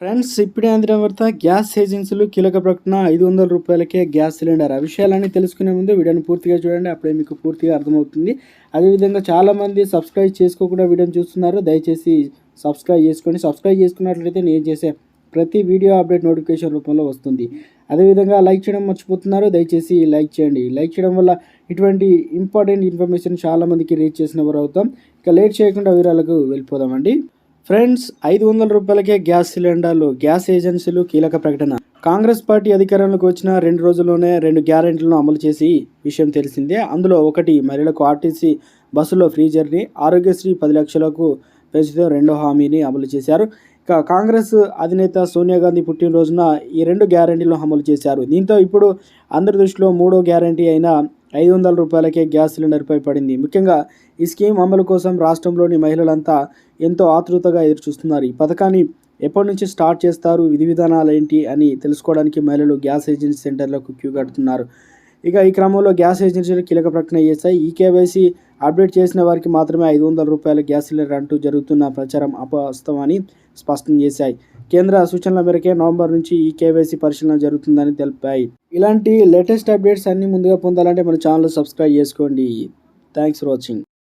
Friends ఇప్పుడే అందిన వార్త గ్యాస్ ఏజెన్సీలు కీలక ప్రకటన ఐదు వందల రూపాయలకే గ్యాస్ సిలిండర్. ఆ విషయాలన్నీ తెలుసుకునే ముందు వీడియోని పూర్తిగా చూడండి అప్పుడే మీకు పూర్తిగా అర్థమవుతుంది. అదేవిధంగా చాలామంది సబ్స్క్రైబ్ చేసుకోకుండా వీడియోని చూస్తున్నారు. దయచేసి సబ్స్క్రైబ్ చేసుకోండి సబ్స్క్రైబ్ చేసుకున్నట్లయితే నేను చేసే ప్రతి వీడియో అప్డేట్ నోటిఫికేషన్ రూపంలో వస్తుంది. అదేవిధంగా లైక్ చేయడం మర్చిపోతున్నారు. దయచేసి లైక్ చేయండి. లైక్ చేయడం వల్ల ఇటువంటి ఇంపార్టెంట్ ఇన్ఫర్మేషన్ చాలామందికి రీచ్ చేసిన వారు అవుతాం ఇక లేట్ చేయకుండా వివరాలకు వెళ్ళిపోదామండి. ఫ్రెండ్స్ ఐదు వందల రూపాయలకే గ్యాస్ సిలిండర్లు గ్యాస్ ఏజెన్సీలు కీలక ప్రకటన. కాంగ్రెస్ పార్టీ అధికారంలోకి వచ్చిన రెండు రోజుల్లోనే రెండు గ్యారెంటీలను అమలు చేసి విషయం తెలిసిందే. అందులో ఒకటి మహిళలకు ఆర్టీసీ బస్సులో ఫ్రీ జర్నీ ఆరోగ్యశ్రీ పది లక్షలకు పెంచుతూ రెండో హామీని అమలు చేశారు. ఇక కాంగ్రెస్ అధినేత సోనియా గాంధీ పుట్టినరోజున ఈ రెండు గ్యారెంటీలను అమలు చేశారు. దీంతో ఇప్పుడు అందరి దృష్టిలో మూడో గ్యారెంటీ అయిన ఐదు వందల రూపాయలకే గ్యాస్ సిలిండర్పై పడింది. ముఖ్యంగా ఈ స్కీమ్ అమలు కోసం రాష్ట్రంలోని మహిళలంతా ఎంతో ఆతృతగా ఎదురుచూస్తున్నారు. ఈ పథకాన్ని ఎప్పటి నుంచి స్టార్ట్ చేస్తారు? విధి విధానాలు ఏంటి అని తెలుసుకోవడానికి మహిళలు గ్యాస్ ఏజెన్సీ సెంటర్లకు క్యూ కడుతున్నారు. ఇక ఈ క్రమంలో గ్యాస్ ఏజెన్సీలు కీలక ప్రకటన చేశాయి. ఈ కేవైసీ అప్డేట్ చేసిన వారికి మాత్రమే ఐదు వందల రూపాయల గ్యాస్ సిలిండర్ అంటూ జరుగుతున్న ప్రచారం అపవాస్తవమని స్పష్టం చేశాయి. కేంద్ర సూచనల మేరకే నవంబర్ నుంచి ఈ కేవైసీ పరిశీలన జరుగుతుందని తెలిపాయి. ఇలాంటి లేటెస్ట్ అప్డేట్స్ అన్ని ముందుగా పొందాలంటే మన ఛానల్ సబ్స్క్రైబ్ చేసుకోండి. Thanks for watching